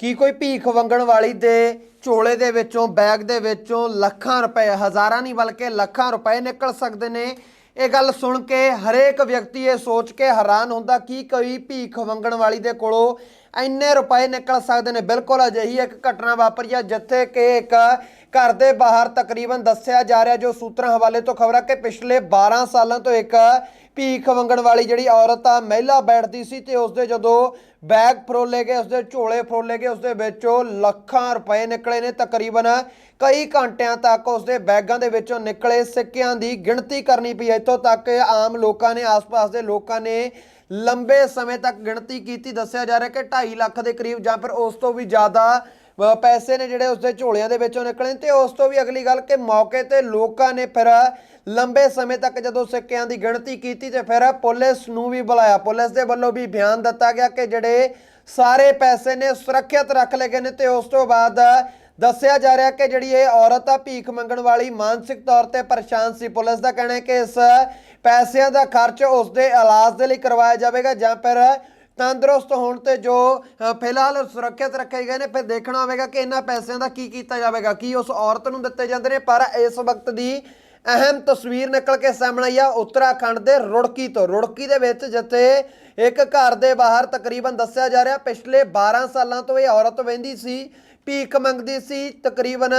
ਕੀ ਕੋਈ ਭੀਖ ਵੰਗਣ ਵਾਲੀ ਦੇ ਝੋਲੇ ਦੇ ਵਿੱਚੋਂ, ਬੈਗ ਦੇ ਵਿੱਚੋਂ ਲੱਖਾਂ ਰੁਪਏ, ਹਜ਼ਾਰਾਂ ਨਹੀਂ ਬਲਕਿ ਲੱਖਾਂ ਰੁਪਏ ਨਿਕਲ ਸਕਦੇ ਨੇ? ਇਹ ਗੱਲ ਸੁਣ ਕੇ ਹਰੇਕ ਵਿਅਕਤੀ ਇਹ ਸੋਚ ਕੇ ਹੈਰਾਨ ਹੁੰਦਾ, ਕਿ ਕੋਈ ਭੀਖ ਵੰਗਣ ਵਾਲੀ ਦੇ ਕੋਲੋਂ ਇੰਨੇ ਰੁਪਏ ਨਿਕਲ ਸਕਦੇ ਨੇ? ਬਿਲਕੁਲ ਅਜਿਹੀ ਇੱਕ ਘਟਨਾ ਵਾਪਰੀ ਹੈ ਜਿੱਥੇ ਕਿ ਇੱਕ ਘਰ ਦੇ ਬਾਹਰ ਤਕਰੀਬਨ ਦੱਸਿਆ ਜਾ ਰਿਹਾ, ਜੋ ਸੂਤਰਾਂ ਹਵਾਲੇ ਤੋਂ ਖਬਰ ਹੈ ਕਿ ਪਿਛਲੇ 12 ਸਾਲਾਂ ਤੋਂ ਇੱਕ ਭੀਖ ਮੰਗਣ ਵਾਲੀ ਜਿਹੜੀ ਔਰਤ ਆ, ਮਹਿਲਾ ਬੈਠਦੀ ਸੀ ਤੇ ਉਸਦੇ ਜਦੋਂ ਬੈਗ ਫਰੋਲੇ ਗਏ, ਉਸਦੇ ਝੋਲੇ ਫਰੋਲੇ ਗਏ, ਉਸਦੇ ਵਿੱਚੋਂ ਲੱਖਾਂ ਰੁਪਏ ਨਿਕਲੇ ਨੇ ਤਕਰੀਬਨ ਕਈ ਘੰਟਿਆਂ ਤੱਕ ਉਸਦੇ ਬੈਗਾਂ ਦੇ ਵਿੱਚੋਂ ਨਿਕਲੇ ਸਿੱਕਿਆਂ ਦੀ ਗਿਣਤੀ ਕਰਨੀ ਪਈ। ਇੱਥੋਂ ਤੱਕ ਆਮ ਲੋਕਾਂ ਨੇ, ਆਸ-ਪਾਸ ਦੇ ਲੋਕਾਂ ਨੇ ਲੰਬੇ ਸਮੇਂ ਤੱਕ ਗਿਣਤੀ ਕੀਤੀ। ਦੱਸਿਆ ਜਾ ਰਿਹਾ ਕਿ 2.5 ਲੱਖ ਦੇ ਕਰੀਬ ਜਾਂ ਫਿਰ ਉਸ ਤੋਂ ਵੀ ਜ਼ਿਆਦਾ ਪੈਸੇ ਨੇ ਜਿਹੜੇ ਉਸਦੇ ਝੋਲਿਆਂ ਦੇ ਵਿੱਚੋਂ ਨਿਕਲੇ ਤੇ ਉਸ ਤੋਂ ਵੀ ਅਗਲੀ ਗੱਲ ਕਿ ਮੌਕੇ ਤੇ ਲੋਕਾਂ ਨੇ ਫਿਰ ਲੰਬੇ ਸਮੇਂ ਤੱਕ ਜਦੋਂ ਸਿੱਕਿਆਂ ਦੀ ਗਿਣਤੀ ਕੀਤੀ ਤੇ ਫਿਰ ਪੁਲਿਸ ਨੂੰ ਵੀ ਬੁਲਾਇਆ। ਪੁਲਿਸ ਦੇ ਵੱਲੋਂ ਵੀ ਬਿਆਨ ਦਿੱਤਾ ਗਿਆ ਕਿ ਜਿਹੜੇ ਸਾਰੇ ਪੈਸੇ ਨੇ ਸੁਰੱਖਿਅਤ ਰੱਖ ਲਏ ਗਏ ਨੇ ਤੇ ਉਸ ਤੋਂ ਬਾਅਦ ਦੱਸਿਆ ਜਾ ਰਿਹਾ ਕਿ ਜਿਹੜੀ ਇਹ ਔਰਤ ਆ, ਭੀਖ ਮੰਗਣ ਵਾਲੀ, ਮਾਨਸਿਕ ਤੌਰ ਤੇ ਪਰੇਸ਼ਾਨ ਸੀ। ਪੁਲਿਸ ਦਾ ਕਹਿਣਾ ਹੈ ਕਿ ਇਸ ਪੈਸਿਆਂ ਦਾ ਖਰਚ ਉਸ ਦੇ ਇਲਾਜ ਦੇ ਲਈ ਕਰਵਾਇਆ ਜਾਵੇਗਾ ਜਾਂ ਫਿਰ ਤੰਦਰੁਸਤ ਹੋਣ ਤੇ ਜੋ ਫਿਲਹਾਲ ਸੁਰੱਖਿਅਤ ਰੱਖੇ ਗਏ ਨੇ, ਫਿਰ ਦੇਖਣਾ ਹੋਵੇਗਾ ਕਿ ਇਹਨਾਂ ਪੈਸਿਆਂ ਦਾ ਕੀ ਕੀਤਾ ਜਾਵੇਗਾ, ਕੀ ਉਸ ਔਰਤ ਨੂੰ ਦਿੱਤੇ ਜਾਂਦੇ ਨੇ, ਪਰ ਇਸ ਵਕਤ ਦੀ ਅਹਿਮ ਤਸਵੀਰ ਨਿਕਲ ਕੇ ਸਾਹਮਣੇ ਆਈ ਆ ਉੱਤਰਾਖੰਡ ਦੇ ਰੁੜਕੀ ਤੋਂ, ਰੁੜਕੀ ਦੇ ਵਿੱਚ ਜਿੱਥੇ ਇੱਕ ਘਰ ਦੇ ਬਾਹਰ ਤਕਰੀਬਨ ਦੱਸਿਆ ਜਾ ਰਿਹਾ, ਪਿਛਲੇ 12 ਸਾਲਾਂ ਤੋਂ ਇਹ ਔਰਤ ਵਹਿੰਦੀ ਸੀ ਭੀਖ ਮੰਗਦੀ ਸੀ, ਤਕਰੀਬਨ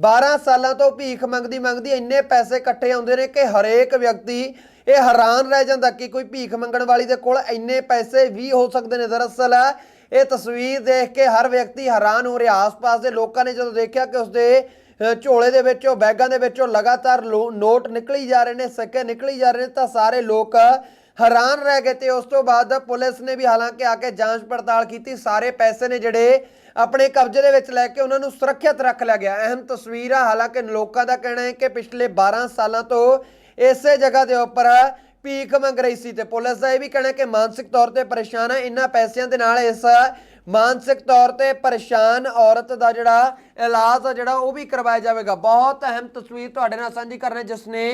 12 ਸਾਲਾਂ ਤੋਂ ਭੀਖ ਮੰਗਦੀ ਮੰਗਦੀ ਇੰਨੇ ਪੈਸੇ ਇਕੱਠੇ ਆਉਂਦੇ ਨੇ ਕਿ ਹਰੇਕ ਵਿਅਕਤੀ ਇਹ ਹੈਰਾਨ ਰਹਿ ਜਾਂਦਾ ਕਿ ਕੋਈ ਭੀਖ ਮੰਗਣ ਵਾਲੀ ਦੇ ਕੋਲ ਇੰਨੇ ਪੈਸੇ ਵੀ ਹੋ ਸਕਦੇ ਨੇ। ਦਰਅਸਲ ਇਹ ਤਸਵੀਰ ਦੇਖ ਕੇ ਹਰ ਵਿਅਕਤੀ ਹੈਰਾਨ ਹੋ ਰਿਹਾ। ਆਸ-ਪਾਸ ਦੇ ਲੋਕਾਂ ਨੇ ਜਦੋਂ ਦੇਖਿਆ ਕਿ ਉਸਦੇ ਝੋਲੇ ਦੇ ਵਿੱਚੋਂ, ਬੈਗਾਂ ਦੇ ਵਿੱਚੋਂ ਲਗਾਤਾਰ ਲੋ- ਨੋਟ ਨਿਕਲੀ ਜਾ ਰਹੇ ਨੇ, ਸਿੱਕੇ ਨਿਕਲੀ ਜਾ ਰਹੇ ਨੇ, ਤਾਂ ਸਾਰੇ ਲੋਕ ਹੈਰਾਨ ਰਹਿ ਗਏ ਤੇ ਉਸ ਤੋਂ ਬਾਅਦ ਪੁਲਿਸ ਨੇ ਵੀ ਹਾਲਾਂਕਿ ਆ ਕੇ ਜਾਂਚ ਪੜਤਾਲ ਕੀਤੀ। ਸਾਰੇ ਪੈਸੇ ਨੇ ਜਿਹੜੇ ਆਪਣੇ ਕਬਜ਼ੇ ਦੇ ਵਿੱਚ ਲੈ ਕੇ ਉਹਨਾਂ ਨੂੰ ਸੁਰੱਖਿਅਤ ਰੱਖ ਲਿਆ ਗਿਆ। ਅਹਿਮ ਤਸਵੀਰ ਆ। ਹਾਲਾਂਕਿ ਲੋਕਾਂ ਦਾ ਕਹਿਣਾ ਹੈ ਕਿ ਪਿਛਲੇ 12 ਸਾਲਾਂ ਤੋਂ ਇਸੇ ਜਗ੍ਹਾ ਦੇ ਉੱਪਰ ਭੀਖ ਮੰਗ ਰਹੀ ਸੀ ਤੇ ਪੁਲਿਸ ਦਾ ਇਹ ਵੀ ਕਹਿਣਾ ਕਿ ਮਾਨਸਿਕ ਤੌਰ ਤੇ ਪਰੇਸ਼ਾਨ ਹੈ ਇਹਨਾਂ ਪੈਸਿਆਂ ਦੇ ਨਾਲ ਇਸ ਮਾਨਸਿਕ ਤੌਰ ਤੇ ਪਰੇਸ਼ਾਨ ਔਰਤ ਦਾ ਜਿਹੜਾ ਇਲਾਜ ਆ ਜਿਹੜਾ ਉਹ ਵੀ ਕਰਵਾਇਆ ਜਾਵੇਗਾ। ਬਹੁਤ ਅਹਿਮ ਤਸਵੀਰ ਤੁਹਾਡੇ ਨਾਲ ਸਾਂਝੀ ਕਰ ਰਹੇ ਜਿਸ ਨੇ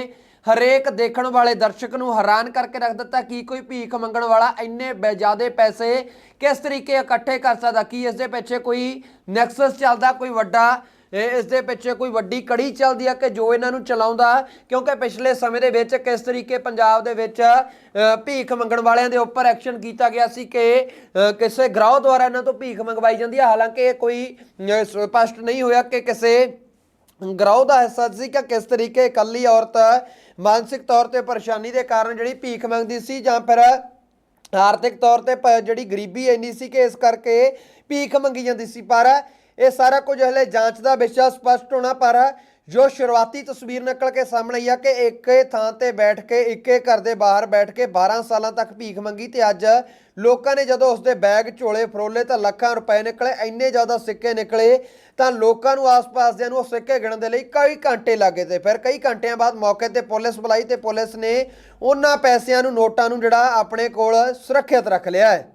ਹਰੇਕ ਦੇਖਣ ਵਾਲੇ ਦਰਸ਼ਕ ਨੂੰ ਹੈਰਾਨ ਕਰਕੇ ਰੱਖ ਦਿੱਤਾ ਕਿ ਕੋਈ ਭੀਖ ਮੰਗਣ ਵਾਲਾ ਇੰਨੇ ਜ਼ਿਆਦੇ ਪੈਸੇ ਕਿਸ ਤਰੀਕੇ ਇਕੱਠੇ ਕਰ ਸਕਦਾ ਕੀ ਇਸ ਦੇ ਪਿੱਛੇ ਕੋਈ ਨੈਕਸਸ ਚੱਲਦਾ ਕੋਈ ਵੱਡਾ ਇਹ ਇਸ ਦੇ ਪਿੱਛੇ ਕੋਈ ਵੱਡੀ ਕੜੀ ਚੱਲਦੀ ਆ ਕਿ ਜੋ ਇਹਨਾਂ ਨੂੰ ਚਲਾਉਂਦਾ? ਕਿਉਂਕਿ ਪਿਛਲੇ ਸਮੇਂ ਦੇ ਵਿੱਚ ਕਿਸ ਤਰੀਕੇ ਪੰਜਾਬ ਦੇ ਵਿੱਚ ਭੀਖ ਮੰਗਣ ਵਾਲਿਆਂ ਦੇ ਉੱਪਰ ਐਕਸ਼ਨ ਕੀਤਾ ਗਿਆ ਸੀ ਕਿ ਕਿਸੇ ਗਰਾਹ ਦੁਆਰਾ ਇਹਨਾਂ ਤੋਂ ਭੀਖ ਮੰਗਵਾਈ ਜਾਂਦੀ ਹੈ ਹਾਲਾਂਕਿ ਇਹ ਕੋਈ ਅ, ਸਪਸ਼ਟ ਨਹੀਂ ਹੋਇਆ ਕਿ ਕਿਸੇ ਗਰਾਹ ਦਾ ਹਿੱਸਾ ਸੀ ਕਿ ਕਿਸ ਤਰੀਕੇ ਇਕੱਲੀ ਔਰਤ ਮਾਨਸਿਕ ਤੌਰ ਤੇ ਪਰੇਸ਼ਾਨੀ ਦੇ ਕਾਰਨ ਜਿਹੜੀ ਭੀਖ ਮੰਗਦੀ ਸੀ ਜਾਂ ਫਿਰ ਆਰਥਿਕ ਤੌਰ ਤੇ ਪ- ਜਿਹੜੀ ਗਰੀਬੀ ਇੰਨੀ ਸੀ ਕਿ ਇਸ ਕਰਕੇ ਭੀਖ ਮੰਗੀ ਜਾਂਦੀ ਸੀ। ਪਰ ਇਹ ਸਾਰਾ ਕੁਝ ਹਲੇ ਜਾਂਚ ਦਾ ਵਿਸ਼ਾ ਸਪਸ਼ਟ ਹੋਣਾ ਪਰ ਜੋ ਸ਼ੁਰੂਆਤੀ ਤਸਵੀਰ ਨਿਕਲ ਕੇ ਸਾਹਮਣੇ ਆਈ ਆ ਕਿ ਇੱਕੇ ਥਾਂ ਤੇ ਬੈਠ ਕੇ, ਇੱਕੇ ਘਰ ਦੇ ਬਾਹਰ ਬੈਠ ਕੇ 12 ਸਾਲਾਂ ਤੱਕ ਭੀਖ ਮੰਗੀ ਤੇ ਅੱਜ ਲੋਕਾਂ ਨੇ ਜਦੋਂ ਉਸਦੇ ਬੈਗ, ਝੋਲੇ ਫਰੋਲੇ ਤਾਂ ਲੱਖਾਂ ਰੁਪਏ ਨਿਕਲੇ, ਇੰਨੇ ਜ਼ਿਆਦਾ ਸਿੱਕੇ ਨਿਕਲੇ ਤਾਂ ਲੋਕਾਂ ਨੂੰ ਆਸ-ਪਾਸ ਦੇ ਨੂੰ ਉਹ ਸਿੱਕੇ ਗਿਣਨ ਦੇ ਲਈ ਕਈ ਘੰਟੇ ਲੱਗੇ ਤੇ ਫਿਰ ਕਈ ਘੰਟਿਆਂ ਬਾਅਦ ਮੌਕੇ ਤੇ ਪੁਲਿਸ ਬੁਲਾਈ ਤੇ ਪੁਲਿਸ ਨੇ ਉਹਨਾਂ ਪੈਸਿਆਂ ਨੂੰ, ਨੋਟਾਂ ਨੂੰ ਜਿਹੜਾ ਆਪਣੇ ਕੋਲ ਸੁਰੱਖਿਅਤ ਰੱਖ ਲਿਆ ਹੈ।